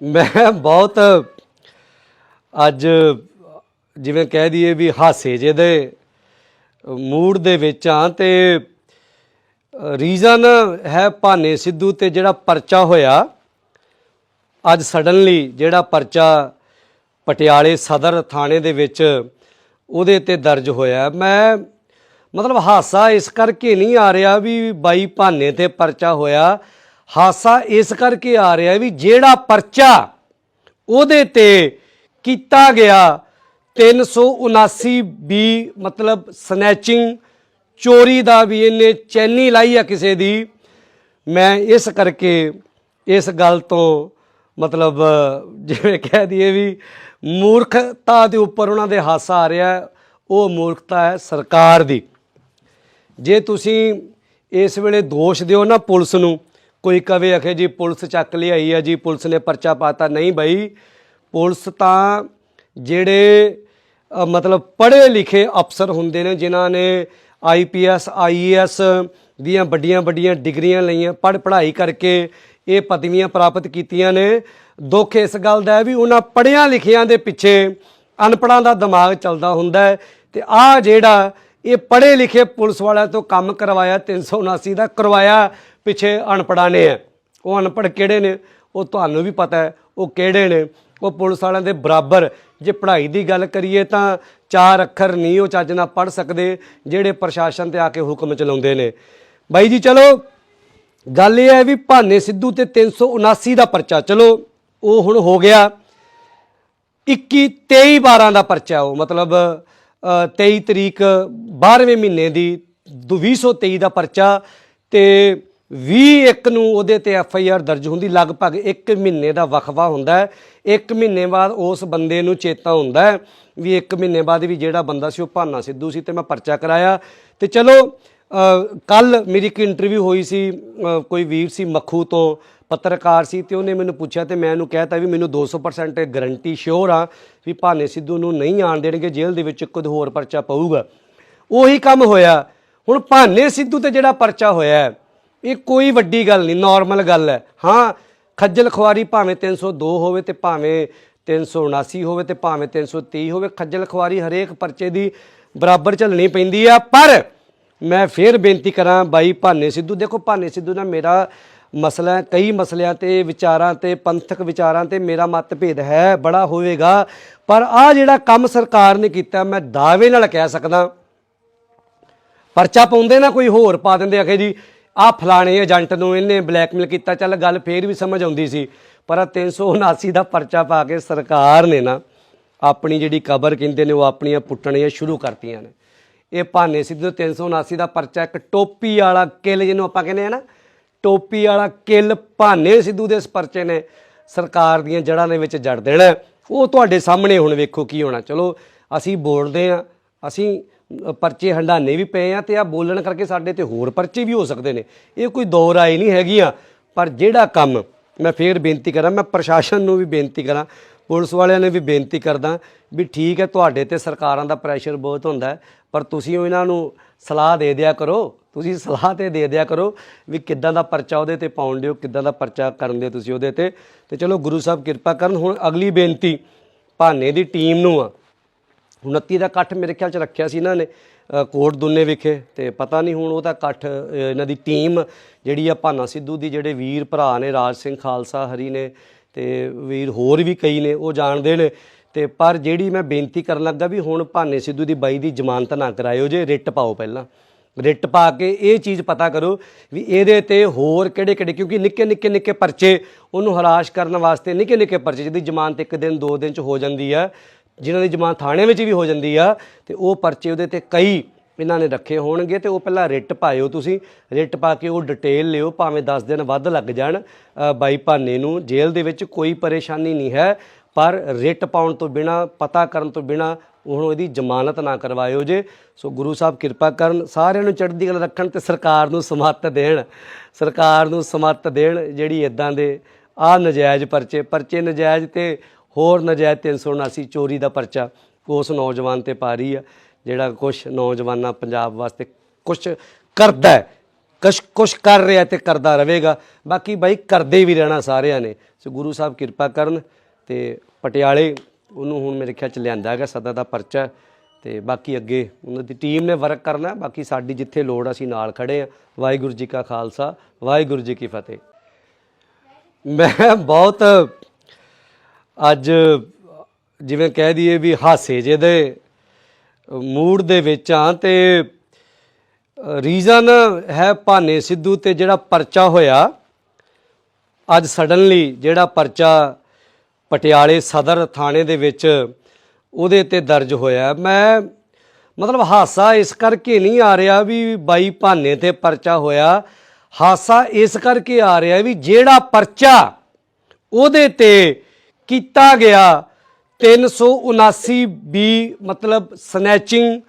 ਮੈਂ ਬਹੁਤ ਅੱਜ ਜਿਵੇਂ ਕਹਿ ਦਈਏ ਵੀ ਹਾਸੇ ਜੇ ਦੇ ਮੂਡ ਦੇ ਵਿੱਚ ਆ ਤੇ ਰੀਜ਼ਨ ਹੈ ਭਾਨੇ ਸਿੱਧੂ ਤੇ ਜਿਹੜਾ ਪਰਚਾ ਹੋਇਆ। ਅੱਜ ਸਡਨਲੀ ਜਿਹੜਾ ਪਰਚਾ ਪਟਿਆਲੇ ਸਦਰ ਥਾਣੇ ਦੇ ਵਿੱਚ ਉਹਦੇ ਤੇ ਦਰਜ ਹੋਇਆ। ਮੈਂ ਮਤਲਬ ਹਾਸਾ ਇਸ ਕਰਕੇ ਨਹੀਂ ਆ ਰਿਹਾ ਵੀ ਬਾਈ ਭਾਨੇ ਤੇ ਪਰਚਾ ਹੋਇਆ। ਹਾਸਾ ਇਸ ਕਰਕੇ ਆ ਰਿਹਾ ਵੀ ਜਿਹੜਾ ਪਰਚਾ ਉਹਦੇ ਤੇ ਕੀਤਾ ਗਿਆ 379 ਬੀ ਮਤਲਬ ਸਨੈਚਿੰਗ, ਚੋਰੀ ਦਾ ਵੀ ਇਹਨੇ ਚੈਨੀ ਲਾਈ ਆ ਕਿਸੇ ਦੀ। ਮੈਂ ਇਸ ਕਰਕੇ ਇਸ ਗੱਲ ਤੋਂ ਮਤਲਬ, ਜਿਵੇਂ ਕਹਿ ਦਈਏ ਵੀ ਮੂਰਖਤਾ ਦੇ ਉੱਪਰ ਉਹਨਾਂ ਦੇ ਹਾਸਾ ਆ ਰਿਹਾ, ਉਹ ਮੂਰਖਤਾ ਹੈ ਸਰਕਾਰ ਦੀ। ਜੇ ਤੁਸੀਂ ਇਸ ਵੇਲੇ ਦੋਸ਼ ਦਿਓ ਨਾ ਪੁਲਿਸ ਨੂੰ ਕੋਈ ਕਵੇ ਅਖੇ ਜੀ, ਪੁਲਿਸ ਚੱਕ ਲਿਆਈ ਆ, ਜੀ, ਪੁਲਿਸ ਨੇ ਪਰਚਾ ਪਾਤਾ। ਨਹੀਂ ਬਈ, ਪੁਲਿਸ ਤਾਂ ਜਿਹੜੇ ਮਤਲਬ ਪੜ੍ਹੇ ਲਿਖੇ ਅਫਸਰ ਹੁੰਦੇ ਨੇ, ਜਿਨ੍ਹਾਂ ਨੇ ਆਈਪੀਐਸ ਆਈਏਐਸ ਦੀਆਂ ਵੱਡੀਆਂ ਵੱਡੀਆਂ ਡਿਗਰੀਆਂ ਲਈਆਂ, ਪੜ੍ਹ ਪੜ੍ਹਾਈ ਕਰਕੇ ਇਹ ਪਦਵੀਆਂ ਪ੍ਰਾਪਤ ਕੀਤੀਆਂ ਨੇ, ਦੁੱਖ ਇਸ ਗੱਲ ਦਾ ਹੈ ਵੀ ਉਹਨਾਂ ਪੜ੍ਹਿਆਂ ਲਿਖਿਆਂ ਦੇ ਪਿੱਛੇ ਅਨਪੜਾਂ ਦਾ ਦਿਮਾਗ ਚੱਲਦਾ ਹੁੰਦਾ ਹੈ ਤੇ ਆ ਜਿਹੜਾ ਇਹ ਪੜ੍ਹੇ ਲਿਖੇ ਪੁਲਿਸ ਵਾਲਿਆਂ ਤੋਂ ਕੰਮ ਕਰਵਾਇਆ 379 ਦਾ ਕਰਵਾਇਆ, ਪਿੱਛੇ ਅਨਪੜਾਂ ਨੇ। ਹੈ ਉਹ ਅਨਪੜ੍ਹ ਕਿਹੜੇ ਨੇ? ਉਹ ਤੁਹਾਨੂੰ ਵੀ ਪਤਾ ਹੈ, ਉਹ ਕਿਹੜੇ ਨੇ? ਉਹ ਪੁਲਿਸ ਵਾਲਿਆਂ ਦੇ ਬਰਾਬਰ। ਜੇ ਪੜ੍ਹਾਈ ਦੀ ਗੱਲ ਕਰੀਏ ਤਾਂ ਚਾਰ ਅੱਖਰ ਨਹੀਂ ਉਹ ਚੱਜ ਨਾਲ ਪੜ੍ਹ ਸਕਦੇ, ਜਿਹੜੇ ਪ੍ਰਸ਼ਾਸਨ ਤੇ ਆ ਕੇ ਹੁਕਮ ਚਲਾਉਂਦੇ ਨੇ। ਬਾਈ ਜੀ, ਚਲੋ, ਗੱਲ ਇਹ ਹੈ ਵੀ ਭਾਨੇ ਸਿੱਧੂ ਤੇ 379 ਦਾ ਪਰਚਾ। ਚਲੋ, ਉਹ ਹੁਣ ਹੋ ਗਿਆ। 21 23 12 ਦਾ ਪਰਚਾ ਉਹ, ਮਤਲਬ 23 ਤਰੀਕ 12ਵੇਂ ਮਹੀਨੇ ਦੀ 2023 ਦਾ ਪਰਚਾ ਤੇ 21 ਨੂੰ ਉਹਦੇ ਤੇ ਐਫ ਆਈ ਆਰ ਦਰਜ ਹੁੰਦੀ, ਲਗਭਗ 1 ਮਹੀਨੇ ਦਾ ਵਕਫਾ ਹੁੰਦਾ ਹੈ। 1 ਮਹੀਨੇ ਬਾਅਦ ਉਸ ਬੰਦੇ ਨੂੰ ਚੇਤਾ ਹੁੰਦਾ ਹੈ ਵੀ 1 ਮਹੀਨੇ ਬਾਅਦ ਵੀ ਜਿਹੜਾ ਬੰਦਾ ਸੀ ਉਹ ਭਾਨਾ ਸਿੱਧੂ ਸੀ ਤੇ ਮੈਂ ਪਰਚਾ ਕਰਾਇਆ। ਤੇ ਚਲੋ ਕੱਲ ਮੇਰੀ ਇੱਕ ਇੰਟਰਵਿਊ ਹੋਈ ਸੀ ਕੋਈ ਵੀਰ ਸੀ ਮੱਖੂ ਤੋਂ। ਪੱਤਰਕਾਰ ਸੀ ਤੇ ਉਹਨੇ ਮੈਨੂੰ ਪੁੱਛਿਆ ਤੇ ਮੈਂ ਉਹਨੂੰ ਕਹਿਤਾ ਵੀ ਮੈਨੂੰ 200% ਗਾਰੰਟੀ ਸ਼ੋਰ ਆ ਵੀ ਭਾਨੇ ਸਿੱਧੂ ਨੂੰ ਨਹੀਂ ਆਣ ਦੇਣਗੇ, ਜੇਲ੍ਹ ਦੇ ਵਿੱਚ ਕੁਝ ਹੋਰ ਪਰਚਾ ਪਊਗਾ। ਉਹੀ ਕੰਮ ਹੋਇਆ। ਹੁਣ ਭਾਨੇ ਸਿੱਧੂ ਤੇ ਜਿਹੜਾ ਪਰਚਾ ਹੋਇਆ, ਇਹ ਕੋਈ ਵੱਡੀ ਗੱਲ ਨਹੀਂ ਨਾਰਮਲ ਗੱਲ ਹੈ। ਹਾਂ, ਖੱਜਲ ਖੁਆਰੀ ਭਾਵੇਂ 302 ਹੋਵੇ ਤੇ ਭਾਵੇਂ 379 ਹੋਵੇ ਤੇ ਭਾਵੇਂ 330 ਹੋਵੇ, ਖੱਜਲ ਖੁਆਰੀ ਹਰੇਕ ਪਰਚੇ ਦੀ ਬਰਾਬਰ ਚੱਲਣੀ ਪੈਂਦੀ ਆ। ਪਰ ਮੈਂ ਫੇਰ ਬੇਨਤੀ ਕਰਾਂ ਬਾਈ ਭਾਨੇ ਸਿੱਧੂ, ਦੇਖੋ ਭਾਨੇ ਸਿੱਧੂ ਨਾਲ ਮੇਰਾ ਮਸਲਾ ਕਈ ਮਸਲਿਆਂ ਤੇ ਵਿਚਾਰਾਂ ਤੇ, ਪੰਥਕ ਵਿਚਾਰਾਂ ਤੇ ਮੇਰਾ ਮਤਭੇਦ ਹੈ, ਬੜਾ ਹੋਵੇਗਾ। ਪਰ ਆ ਜਿਹੜਾ ਕੰਮ ਸਰਕਾਰ ਨੇ ਕੀਤਾ, ਮੈਂ ਦਾਅਵੇ ਨਾਲ ਕਹਿ ਸਕਦਾ। ਪਰਚਾ ਪਾਉਂਦੇ ਨਾ ਕੋਈ ਹੋਰ, ਪਾ ਦਿੰਦੇ ਆਖੇ ਜੀ, ਆਹ ਫਲਾਣੇ ਏਜੰਟ ਨੂੰ ਇਹਨੇ ਬਲੈਕਮੇਲ ਕੀਤਾ, ਚੱਲ ਗੱਲ ਫੇਰ ਵੀ ਸਮਝ ਆਉਂਦੀ ਸੀ। ਪਰ ਆਹ 379 ਦਾ ਪਰਚਾ ਪਾ ਕੇ ਸਰਕਾਰ ਨੇ ਨਾ ਆਪਣੀ ਜਿਹੜੀ ਕਬਰ ਕਹਿੰਦੇ ਨੇ, ਉਹ ਆਪਣੀਆਂ ਪੁੱਟਣੀਆਂ ਸ਼ੁਰੂ ਕਰਤੀਆਂ ਨੇ। ਇਹ ਭਾਨੇ ਸਿੱਧੂ 379 ਦਾ ਪਰਚਾ ਇੱਕ ਟੋਪੀ ਵਾਲਾ ਕਿੱਲ, ਜਿਹਨੂੰ ਆਪਾਂ ਕਹਿੰਦੇ ਆ ਨਾ ਟੋਪੀ ਵਾਲਾ ਕਿੱਲ ਭਾਨੇ ਸਿੱਧੂ ਦੇ ਇਸ ਪਰਚੇ ਨੇ ਸਰਕਾਰ ਦੀਆਂ ਜੜ੍ਹਾਂ ਦੇ ਵਿੱਚ ਜੜ ਦੇਣਾ ਉਹ ਤੁਹਾਡੇ ਸਾਹਮਣੇ ਹੁਣ ਵੇਖੋ ਕੀ ਹੋਣਾ। ਚਲੋ, ਅਸੀਂ ਬੋਲਦੇ ਆ ਅਸੀਂ ਪਰਚੇ ਹੰਡਾਨੇ ਵੀ ਪਏ ਆ ਤੇ ਆ ਬੋਲਣ ਕਰਕੇ ਸਾਡੇ ਤੇ ਹੋਰ ਪਰਚੇ ਵੀ ਹੋ ਸਕਦੇ ਨੇ। ਇਹ ਕੋਈ ਦੌਰ ਰਾਏ ਨਹੀਂ ਹੈਗੀਆਂ, ਪਰ ਜਿਹੜਾ ਕੰਮ ਮੈਂ ਫੇਰ ਬੇਨਤੀ ਕਰਾਂ, ਮੈਂ ਪ੍ਰਸ਼ਾਸਨ ਨੂੰ ਵੀ ਬੇਨਤੀ ਕਰਾਂ, ਪੁਲਿਸ ਵਾਲਿਆਂ ਨੇ ਵੀ ਬੇਨਤੀ ਕਰਦਾ ਵੀ ਠੀਕ ਹੈ, ਤੁਹਾਡੇ ਤੇ ਸਰਕਾਰਾਂ ਦਾ ਪ੍ਰੈਸ਼ਰ ਬਹੁਤ ਹੁੰਦਾ ਪਰ ਤੁਸੀਂ ਇਹਨਾਂ ਨੂੰ ਸਲਾਹ ਦੇ ਦਿਆ ਕਰੋ ਤੁਸੀਂ ਸਲਾਹ ਤੇ ਦੇ ਦਿਆ ਕਰੋ ਵੀ ਕਿੱਦਾਂ ਦਾ ਪਰਚਾ ਉਹਦੇ ਤੇ ਪਾਉਣ ਦਿਓ, ਕਿੱਦਾਂ ਦਾ ਪਰਚਾ ਕਰਨ ਦਿਓ ਤੁਸੀਂ ਉਹਦੇ ਤੇ। ਤੇ ਚਲੋ ਗੁਰੂ ਸਾਹਿਬ ਕਿਰਪਾ ਕਰਨ, ਹੁਣ ਅਗਲੀ ਬੇਨਤੀ ਭਾਨੇ ਦੀ ਟੀਮ ਨੂੰ ਆ। 29 ਦਾ ਇਕੱਠ ਮੇਰੇ ਖਿਆਲ ਚ ਰੱਖਿਆ ਸੀ ਇਹਨਾਂ ਨੇ ਕੋਟ ਦੁੰਨੇ ਵਿਖੇ। ਤੇ ਪਤਾ ਨਹੀਂ ਹੁਣ ਉਹਦਾ ਇਕੱਠ ਇਹਨਾਂ ਦੀ ਟੀਮ ਜਿਹੜੀ ਆ ਭਾਨਾ ਸਿੱਧੂ ਦੀ, ਜਿਹੜੇ ਵੀਰ ਭਰਾ ਨੇ ਰਾਜ ਸਿੰਘ ਖਾਲਸਾ ਹਰੀ ਨੇ ਤੇ ਵੀਰ ਹੋਰ ਵੀ ਕਈ ਨੇ, ਉਹ ਜਾਣਦੇ ਨੇ। ਤੇ ਪਰ ਜਿਹੜੀ ਮੈਂ ਬੇਨਤੀ ਕਰਨ ਲੱਗਾ ਵੀ ਹੁਣ ਭਾਨੇ ਸਿੱਧੂ ਦੀ ਬਾਈ ਦੀ ਜ਼ਮਾਨਤ ਨਾ ਕਰਾਇਓ ਜੇ, ਰਿਟ ਪਾਓ ਪਹਿਲਾਂ। ਰਿਟ ਪਾ ਕੇ ਇਹ ਚੀਜ਼ ਪਤਾ ਕਰੋ ਵੀ ਇਹਦੇ ਤੇ ਹੋਰ ਕਿਹੜੇ ਕਿਹੜੇ, ਕਿਉਂਕਿ ਨਿੱਕੇ ਨਿੱਕੇ ਨਿੱਕੇ ਪਰਚੇ ਉਹਨੂੰ ਹਰਾਸ਼ ਕਰਨ ਵਾਸਤੇ ਨਿੱਕੇ ਨਿੱਕੇ ਪਰਚੇ, ਜਿਹਦੀ ਜ਼ਮਾਨਤ ਇੱਕ ਦਿਨ, ਦੋ ਦਿਨ ਚ ਹੋ ਜਾਂਦੀ ਆ, ਜਿਨ੍ਹਾਂ ਦੀ ਜ਼ਮਾਨਤ ਥਾਣੇ ਵਿੱਚ ਵੀ ਹੋ ਜਾਂਦੀ ਆ, ਤੇ ਉਹ ਪਰਚੇ ਉਹਦੇ ਤੇ ਕਈ ਇਹਨਾਂ ਨੇ ਰੱਖੇ ਹੋਣਗੇ, ਤੇ ਉਹ ਪਹਿਲਾਂ ਰਿਟ ਪਾਇਓ ਤੁਸੀਂ, ਰਿਟ ਪਾ ਕੇ ਉਹ ਡਿਟੇਲ ਲਿਓ, ਭਾਵੇਂ 10 ਦਿਨ ਵੱਧ ਲੱਗ ਜਾਣ ਬਾਈ ਭਾਨੇ ਨੂੰ ਜੇਲ੍ਹ ਦੇ ਵਿੱਚ ਕੋਈ ਪਰੇਸ਼ਾਨੀ ਨਹੀਂ ਹੈ, ਪਰ ਰਿਟ ਪਾਉਣ ਤੋਂ ਬਿਨਾ, ਪਤਾ ਕਰਨ ਤੋਂ ਬਿਨਾ ਹੁਣ ਇਹਦੀ ਜ਼ਮਾਨਤ ਨਾ ਕਰਵਾਇਓ ਜੇ। ਸੋ ਗੁਰੂ ਸਾਹਿਬ ਕਿਰਪਾ ਕਰਨ, ਸਾਰਿਆਂ ਨੂੰ ਚੜ੍ਹਦੀ ਕਲਾ ਰੱਖਣ ਤੇ ਸਰਕਾਰ ਨੂੰ ਸਮੱਤ ਦੇਣ। ਸਰਕਾਰ ਨੂੰ ਸਮੱਤ ਦੇਣ ਜਿਹੜੀ ਇਦਾਂ ਦੇ ਆ ਨਜਾਇਜ਼ ਪਰਚੇ ਪਰਚੇ ਨਜਾਇਜ਼ ਤੇ ਹੋਰ ਨਜਾਇਜ਼ 379 ਚੋਰੀ ਦਾ ਪਰਚਾ ਉਸ ਨੌਜਵਾਨ ਤੇ ਪਾ ਰਹੀ ਆ, ਜਿਹੜਾ ਕੁਝ ਨੌਜਵਾਨਾਂ ਪੰਜਾਬ ਵਾਸਤੇ ਕੁਝ ਕਰਦਾ ਹੈ, ਕੁਛ ਕੁਛ ਕਰ ਰਿਹਾ ਤੇ ਕਰਦਾ ਰਹੇਗਾ। ਬਾਕੀ ਬਾਈ ਕਰਦੇ ਵੀ ਰਹਿਣਾ ਸਾਰਿਆਂ ਨੇ। ਸੋ ਗੁਰੂ ਸਾਹਿਬ ਕਿਰਪਾ ਕਰਨ ਤੇ ਪਟਿਆਲੇ ਉਹਨੂੰ ਹੁਣ ਮੇਰੇ ਖਿਆਲ ਚ ਲਿਆਂਦਾ ਹੈਗਾ ਸਦਾ ਦਾ ਪਰਚਾ ਤੇ ਬਾਕੀ ਅੱਗੇ ਉਹਨਾਂ ਦੀ ਟੀਮ ਨੇ ਵਰਕ ਕਰਨਾ, ਬਾਕੀ ਸਾਡੀ ਜਿੱਥੇ ਲੋੜ ਅਸੀਂ ਨਾਲ ਖੜੇ ਆ। ਵਾਹਿਗੁਰੂ ਜੀ ਕਾ ਖਾਲਸਾ, ਵਾਹਿਗੁਰੂ ਜੀ ਕੀ ਫਤਿਹ। ਮੈਂ ਬਹੁਤ ਅੱਜ ਜਿਵੇਂ ਕਹਿ ਦਈਏ ਵੀ ਹਾਸੇ ਜੇ ਦੇ ਮੂਡ ਦੇ ਵਿੱਚ ਆ ਤੇ ਰੀਜ਼ਨ ਹੈ ਭਾਨੇ ਸਿੱਧੂ ਤੇ ਜਿਹੜਾ ਪਰਚਾ ਹੋਇਆ, ਅੱਜ ਸਡਨਲੀ ਜਿਹੜਾ ਪਰਚਾ ਪਟਿਆਲੇ ਸਦਰ ਥਾਣੇ ਦੇ ਵਿੱਚ ਉਹਦੇ ਤੇ ਦਰਜ ਹੋਇਆ। ਮੈਂ ਮਤਲਬ ਹਾਸਾ ਇਸ ਕਰਕੇ ਨਹੀਂ ਆ ਰਿਹਾ ਵੀ ਬਾਈ ਭਾਨੇ ਤੇ ਪਰਚਾ ਹੋਇਆ। ਹਾਸਾ ਇਸ ਕਰਕੇ ਆ ਰਿਹਾ ਵੀ ਜਿਹੜਾ ਪਰਚਾ ਉਹਦੇ ਤੇ ਕੀਤਾ ਗਿਆ 379 ਬੀ ਮਤਲਬ ਸਨੈਚਿੰਗ,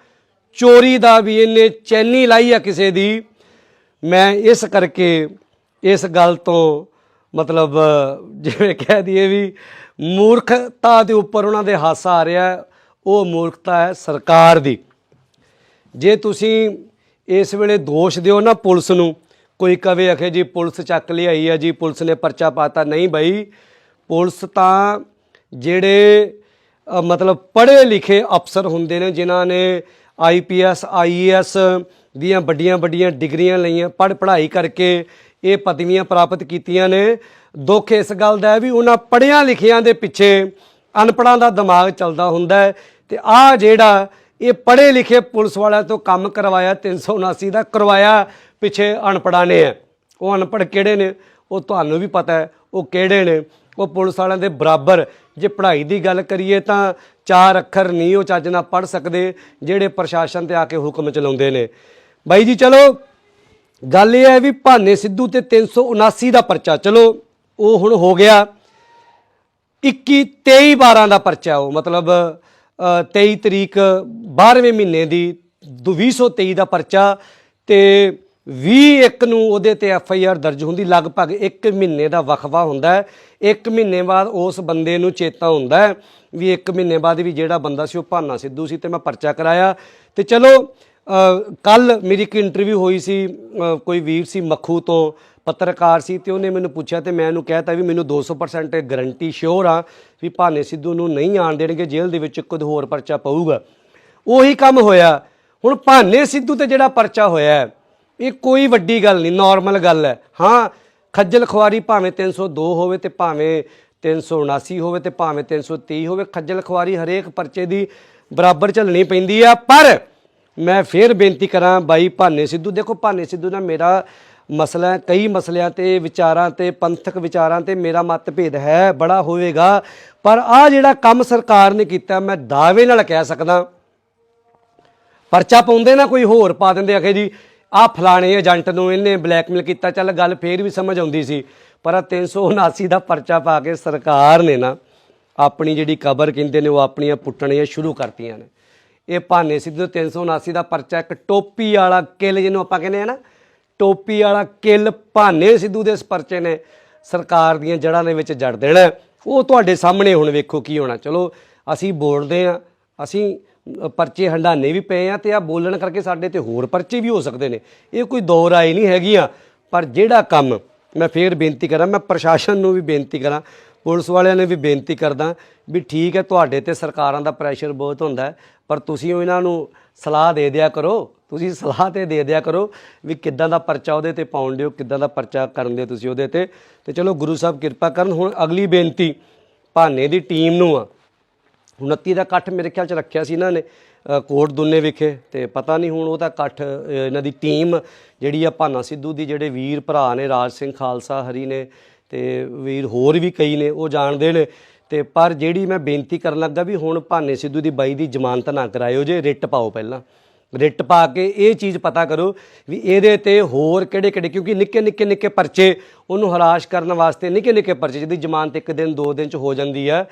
ਚੋਰੀ ਦਾ ਵੀ ਇਹਨੇ ਚੈਨੀ ਲਾਈ ਆ ਕਿਸੇ ਦੀ। ਮੈਂ ਇਸ ਕਰਕੇ ਇਸ ਗੱਲ ਤੋਂ ਮਤਲਬ, ਜਿਵੇਂ ਕਹਿ ਦਈਏ ਵੀ ਮੂਰਖਤਾ ਦੇ ਉੱਪਰ ਉਹਨਾਂ ਦੇ ਹਾਸਾ ਆ ਰਿਹਾ ਉਹ ਮੂਰਖਤਾ ਹੈ ਸਰਕਾਰ ਦੀ। ਜੇ ਤੁਸੀਂ ਇਸ ਵੇਲੇ ਦੋਸ਼ ਦਿਓ ਨਾ ਪੁਲਿਸ ਨੂੰ, ਕੋਈ ਕਵੇ ਆਖੇ ਜੀ ਪੁਲਿਸ ਚੱਕ ਲਿਆਈ ਆ ਜੀ, ਪੁਲਿਸ ਨੇ ਪਰਚਾ ਪਾਤਾ, ਨਹੀਂ ਬਈ, ਪੁਲਿਸ ਤਾਂ ਜਿਹੜੇ ਮਤਲਬ ਪੜ੍ਹੇ ਲਿਖੇ ਅਫਸਰ ਹੁੰਦੇ ਨੇ, ਜਿਨ੍ਹਾਂ ਨੇ ਆਈਪੀਐਸ ਆਈਏਐਸ ਦੀਆਂ ਵੱਡੀਆਂ ਵੱਡੀਆਂ ਡਿਗਰੀਆਂ ਲਈਆਂ ਪੜ੍ਹ ਪੜ੍ਹਾਈ ਕਰਕੇ ਇਹ ਪਦਵੀਆਂ ਪ੍ਰਾਪਤ ਕੀਤੀਆਂ ਨੇ। ਦੁੱਖ ਇਸ ਗੱਲ ਦਾ ਹੈ ਵੀ ਉਹਨਾਂ ਪੜ੍ਹਿਆਂ ਲਿਖਿਆਂ ਦੇ ਪਿੱਛੇ ਅਨਪੜ੍ਹਾਂ ਦਾ ਦਿਮਾਗ ਚੱਲਦਾ ਹੁੰਦਾ ਹੈ ਤੇ ਆ ਜਿਹੜਾ ਇਹ ਪੜ੍ਹੇ ਲਿਖੇ ਪੁਲਿਸ ਵਾਲਿਆਂ ਤੋਂ ਕੰਮ ਕਰਵਾਇਆ 379 ਦਾ ਕਰਵਾਇਆ ਪਿੱਛੇ ਅਨਪੜ੍ਹਾਂ ਨੇ। ਹੈ ਉਹ ਅਨਪੜ੍ਹ ਕਿਹੜੇ ਨੇ? ਉਹ ਤੁਹਾਨੂੰ ਵੀ ਪਤਾ ਹੈ, ਉਹ ਕਿਹੜੇ ਨੇ? ਉਹ ਪੁਲਿਸ ਵਾਲਿਆਂ ਦੇ ਬਰਾਬਰ ਜੇ ਪੜ੍ਹਾਈ ਦੀ ਗੱਲ ਕਰੀਏ ਤਾਂ ਚਾਰ ਅੱਖਰ ਨਹੀਂ ਉਹ ਚੱਜ ਨਾਲ ਪੜ੍ਹ ਸਕਦੇ ਜਿਹੜੇ ਪ੍ਰਸ਼ਾਸਨ ਤੇ ਆ ਕੇ ਹੁਕਮ ਚਲਾਉਂਦੇ ਨੇ। ਬਾਈ ਜੀ, ਚਲੋ ਗੱਲ ਇਹ ਹੈ ਵੀ ਭਾਨੇ ਸਿੱਧੂ ਤੇ 379 ਦਾ ਪਰਚਾ ਚਲੋ ਉਹ ਹੁਣ ਹੋ ਗਿਆ। 21 23 12 ਦਾ ਪਰਚਾ ਉਹ ਮਤਲਬ ਅ, 23 ਤਰੀਕ 12ਵੇਂ ਮਹੀਨੇ ਦੀ ਦੋ- 2023 ਦਾ ਪਰਚਾ ਤੇ 21 ਨੂੰ ਉਹਦੇ ਤੇ ਐਫ ਆਈ ਆਰ ਦਰਜ ਹੁੰਦੀ ਲਗਭਗ 1 ਮਹੀਨੇ ਦਾ ਵਕਫਾ ਹੁੰਦਾ ਹੈ। 1 ਮਹੀਨੇ ਬਾਅਦ ਉਸ ਬੰਦੇ ਨੂੰ ਚੇਤਾ ਹੁੰਦਾ ਹੈ ਵੀ 1 ਮਹੀਨੇ ਬਾਅਦ ਵੀ ਜਿਹੜਾ ਬੰਦਾ ਸੀ ਉਹ ਭਾਨਾ ਸਿੱਧੂ ਸੀ ਤੇ ਮੈਂ ਪਰਚਾ ਕਰਾਇਆ। ਤੇ ਚਲੋ ਕੱਲ ਮੇਰੀ ਇੱਕ ਇੰਟਰਵਿਊ ਹੋਈ ਸੀ ਕੋਈ ਵੀਰ ਸੀ ਮੱਖੂ ਤੋਂ, ਪੱਤਰਕਾਰ ਸੀ, ਤੇ ਉਹਨੇ ਮੈਨੂੰ ਪੁੱਛਿਆ ਤੇ ਮੈਂ ਉਹਨੂੰ ਕਹਿਤਾ ਵੀ ਮੈਨੂੰ 200% ਗਰੰਟੀ ਸ਼ੋਰ ਆ ਵੀ ਭਾਨੇ ਸਿੱਧੂ ਨੂੰ ਨਹੀਂ ਆਣ ਦੇਣਗੇ, ਜੇਲ੍ਹ ਦੇ ਵਿੱਚ ਕੁਝ ਹੋਰ ਪਰਚਾ ਪਊਗਾ। ਉਹੀ ਕੰਮ ਹੋਇਆ। ਹੁਣ ਭਾਨੇ ਸਿੱਧੂ ਤੇ ਜਿਹੜਾ ਪਰਚਾ ਹੋਇਆ, ਇਹ ਕੋਈ ਵੱਡੀ ਗੱਲ ਨਹੀਂ ਨਾਰਮਲ ਗੱਲ ਹੈ। ਹਾਂ, ਖੱਜਲ ਖੁਆਰੀ ਭਾਵੇਂ 302 ਹੋਵੇ ਤੇ ਭਾਵੇਂ 379 ਹੋਵੇ ਤੇ ਭਾਵੇਂ 330 ਹੋਵੇ, ਖੱਜਲ ਖੁਆਰੀ ਹਰੇਕ ਪਰਚੇ ਦੀ ਬਰਾਬਰ ਚੱਲਣੀ ਪੈਂਦੀ ਆ, ਪਰ ਮੈਂ ਫੇਰ ਬੇਨਤੀ ਕਰਾਂ ਬਾਈ ਭਾਨੇ ਸਿੱਧੂ। ਦੇਖੋ ਭਾਨੇ ਸਿੱਧੂ ਨਾਲ ਮੇਰਾ ਮਸਲਾ ਕਈ ਮਸਲਿਆਂ ਤੇ, ਵਿਚਾਰਾਂ ਤੇ, ਪੰਥਕ ਵਿਚਾਰਾਂ ਤੇ ਮੇਰਾ ਮਤਭੇਦ ਹੈ, ਬੜਾ ਹੋਵੇਗਾ। ਪਰ ਆ ਜਿਹੜਾ ਕੰਮ ਸਰਕਾਰ ਨੇ ਕੀਤਾ, ਮੈਂ ਦਾਅਵੇ ਨਾਲ ਕਹਿ ਸਕਦਾ। ਪਰਚਾ ਪਾਉਂਦੇ ਨਾ ਕੋਈ ਹੋਰ, ਪਾ ਦਿੰਦੇ ਆਖੇ ਜੀ ਆ ਫਲਾਣੇ ਏਜੰਟ ਨੂੰ ਇਹਨੇ ਬਲੈਕਮੇਲ ਕੀਤਾ, ਚੱਲ ਗੱਲ ਫੇਰ ਵੀ ਸਮਝ ਆਉਂਦੀ ਸੀ। ਪਰ ਆਹ 379 ਦਾ ਪਰਚਾ ਪਾ ਕੇ ਸਰਕਾਰ ਨੇ ਨਾ ਆਪਣੀ ਜਿਹੜੀ ਕਬਰ ਕਹਿੰਦੇ ਨੇ, ਉਹ ਆਪਣੀਆਂ ਪੁੱਟਣੀਆਂ ਸ਼ੁਰੂ ਕਰਤੀਆਂ ਨੇ। ਇਹ ਭਾਨੇ ਸਿੱਧੂ 379 ਦਾ ਪਰਚਾ ਇੱਕ ਟੋਪੀ ਵਾਲਾ ਕਿੱਲ ਜਿਹਨੂੰ ਆਪਾਂ ਕਹਿੰਦੇ ਆ ਨਾ, ਟੋਪੀ ਵਾਲਾ ਕਿੱਲ ਭਾਨੇ ਸਿੱਧੂ ਦੇ ਇਸ ਪਰਚੇ ਨੇ ਸਰਕਾਰ ਦੀਆਂ ਜੜ੍ਹਾਂ ਦੇ ਵਿੱਚ ਜੜ ਦੇਣਾ ਉਹ ਤੁਹਾਡੇ ਸਾਹਮਣੇ ਹੁਣ ਵੇਖੋ ਕੀ ਹੋਣਾ। ਚਲੋ, ਅਸੀਂ ਬੋਲਦੇ ਆ ਅਸੀਂ ਪਰਚੇ ਹੰਡਾਨੇ ਵੀ ਪਏ ਆ ਤੇ ਆ ਬੋਲਣ ਕਰਕੇ ਸਾਡੇ ਤੇ ਹੋਰ ਪਰਚੇ ਵੀ ਹੋ ਸਕਦੇ ਨੇ। ਇਹ ਕੋਈ ਦੌਰ ਰਾਏ ਨਹੀਂ ਹੈਗੀਆਂ, ਪਰ ਜਿਹੜਾ ਕੰਮ ਮੈਂ ਫੇਰ ਬੇਨਤੀ ਕਰਾਂ, ਮੈਂ ਪ੍ਰਸ਼ਾਸਨ ਨੂੰ ਵੀ ਬੇਨਤੀ ਕਰਾਂ, ਪੁਲਿਸ ਵਾਲਿਆਂ ਨੇ ਵੀ ਬੇਨਤੀ ਕਰਦਾ ਵੀ ਠੀਕ ਹੈ, ਤੁਹਾਡੇ ਤੇ ਸਰਕਾਰਾਂ ਦਾ ਪ੍ਰੈਸ਼ਰ ਬਹੁਤ ਹੁੰਦਾ ਪਰ ਤੁਸੀਂ ਇਹਨਾਂ ਨੂੰ ਸਲਾਹ ਦੇ ਦਿਆ ਕਰੋ, ਤੁਸੀਂ ਸਲਾਹ ਤੇ ਦੇ ਦਿਆ ਕਰੋ ਵੀ ਕਿੱਦਾਂ ਦਾ ਪਰਚਾ ਉਹਦੇ ਤੇ ਪਾਉਣ ਦਿਓ, ਕਿੱਦਾਂ ਦਾ ਪਰਚਾ ਕਰਨ ਦਿਓ ਤੁਸੀਂ ਉਹਦੇ ਤੇ। ਤੇ ਚਲੋ ਗੁਰੂ ਸਾਹਿਬ ਕਿਰਪਾ ਕਰਨ, ਹੁਣ ਅਗਲੀ ਬੇਨਤੀ ਭਾਨੇ ਦੀ ਟੀਮ ਨੂੰ ਆ। 29 ਦਾ ਇਕੱਠ ਮੇਰੇ ਖਿਆਲ ਚ ਰੱਖਿਆ ਸੀ ਇਹਨਾਂ ਨੇ ਕੋਟ ਦੁੰਨੇ ਵਿਖੇ, ਤੇ ਪਤਾ ਨਹੀਂ ਹੁਣ ਉਹ ਤਾਂ ਇਕੱਠ ਇਹਨਾਂ ਦੀ ਟੀਮ ਜਿਹੜੀ ਆ ਭਾਨਾ ਸਿੱਧੂ ਦੀ, ਜਿਹੜੇ ਵੀਰ ਭਰਾ ਨੇ ਰਾਜ ਸਿੰਘ ਖਾਲਸਾ, ਹਰੀ ਨੇ, ਤੇ ਵੀਰ ਹੋਰ ਵੀ ਕਈ ਨੇ, ਉਹ ਜਾਣਦੇ ਨੇ। ਤੇ ਪਰ ਜਿਹੜੀ ਮੈਂ ਬੇਨਤੀ ਕਰਨ ਲੱਗਾ ਵੀ ਹੁਣ ਭਾਨੇ ਸਿੱਧੂ ਦੀ ਬਾਈ ਦੀ ਜ਼ਮਾਨਤ ਨਾ ਕਰਾਇਓ ਜੇ, ਰਿਟ ਪਾਓ ਪਹਿਲਾਂ। ਰਿਟ ਪਾ ਕੇ ਇਹ ਚੀਜ਼ ਪਤਾ ਕਰੋ ਵੀ ਇਹਦੇ ਤੇ ਹੋਰ ਕਿਹੜੇ ਕਿਹੜੇ ਕਿਉਂਕਿ ਨਿੱਕੇ ਨਿੱਕੇ ਨਿੱਕੇ ਪਰਚੇ ਉਹਨੂੰ ਹਰਾਸ਼ ਕਰਨ ਵਾਸਤੇ ਨਿੱਕੇ ਨਿੱਕੇ ਪਰਚੇ, ਜਿਹਦੀ ਜ਼ਮਾਨਤ ਇੱਕ ਦਿਨ, ਦੋ ਦਿਨ ਚ ਹੋ ਜਾਂਦੀ ਆ,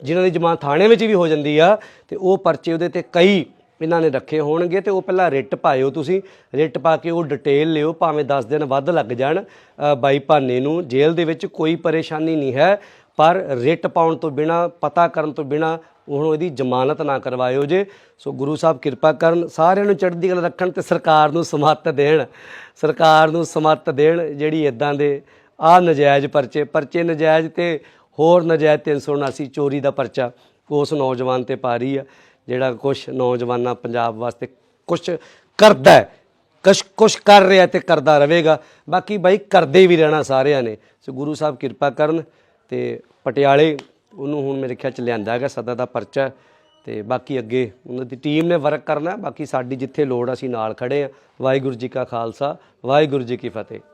ਜਿਨ੍ਹਾਂ ਦੀ ਜ਼ਮਾਨਤ ਥਾਣੇ ਵਿੱਚ ਵੀ ਹੋ ਜਾਂਦੀ ਆ, ਤੇ ਉਹ ਪਰਚੇ ਉਹਦੇ ਤੇ ਕਈ ਇਹਨਾਂ ਨੇ ਰੱਖੇ ਹੋਣਗੇ ਤੇ ਉਹ ਪਹਿਲਾਂ ਰਿਟ ਪਾਇਓ ਤੁਸੀਂ। ਰਿਟ ਪਾ ਕੇ ਉਹ ਡਿਟੇਲ ਲਿਓ, ਭਾਵੇਂ 10 ਦਿਨ ਵੱਧ ਲੱਗ ਜਾਣ ਬਾਈ ਭਾਨੇ ਨੂੰ ਜੇਲ੍ਹ ਦੇ ਵਿੱਚ ਕੋਈ ਪਰੇਸ਼ਾਨੀ ਨਹੀਂ ਹੈ। ਪਰ ਰਿਟ ਪਾਉਣ ਤੋਂ ਬਿਨਾ, ਪਤਾ ਕਰਨ ਤੋਂ ਬਿਨਾ ਹੁਣ ਇਹਦੀ ਜ਼ਮਾਨਤ ਨਾ ਕਰਵਾਇਓ ਜੇ। ਸੋ ਗੁਰੂ ਸਾਹਿਬ ਕਿਰਪਾ ਕਰਨ, ਸਾਰਿਆਂ ਨੂੰ ਚੜ੍ਹਦੀ ਕਲਾ ਰੱਖਣ ਤੇ ਸਰਕਾਰ ਨੂੰ ਸਮੱਤ ਦੇਣ, ਸਰਕਾਰ ਨੂੰ ਸਮੱਤ ਦੇਣ ਜਿਹੜੀ ਇਦਾਂ ਦੇ ਆ ਨਜਾਇਜ਼ ਪਰਚੇ। ਪਰਚੇ ਨਜਾਇਜ਼ ਤੇ ਹੋਰ ਨਜਾਇਜ਼ 379 ਚੋਰੀ ਦਾ ਪਰਚਾ, ਉਸ ਨੌਜਵਾਨ ਤੇ ਪਾ ਰਹੀ ਆ, ਜਿਹੜਾ ਕੁਝ ਨੌਜਵਾਨਾਂ ਪੰਜਾਬ ਵਾਸਤੇ ਕੁਝ ਕਰਦਾ ਹੈ, ਕੁਛ ਕੁਛ ਕਰ ਰਿਹਾ ਤੇ ਕਰਦਾ ਰਹੇਗਾ। ਬਾਕੀ ਬਾਈ, ਕਰਦੇ ਵੀ ਰਹਿਣਾ ਸਾਰਿਆਂ ਨੇ। ਸੋ ਗੁਰੂ ਸਾਹਿਬ ਕਿਰਪਾ ਕਰਨ ਤੇ ਪਟਿਆਲੇ ਉਹਨੂੰ ਹੁਣ ਮੇਰੇ ਖਿਆਲ ਚ ਲਿਆਂਦਾ ਹੈਗਾ, ਸਦਾ ਦਾ ਪਰਚਾ ਤੇ ਬਾਕੀ ਅੱਗੇ ਉਹਨਾਂ ਦੀ ਟੀਮ ਨੇ ਵਰਕ ਕਰਨਾ ਬਾਕੀ ਸਾਡੀ ਜਿੱਥੇ ਲੋੜ ਅਸੀਂ ਨਾਲ ਖੜੇ ਆ। ਵਾਹਿਗੁਰੂ ਜੀ ਕਾ ਖਾਲਸਾ, ਵਾਹਿਗੁਰੂ ਜੀ ਕੀ ਫਤਿਹ।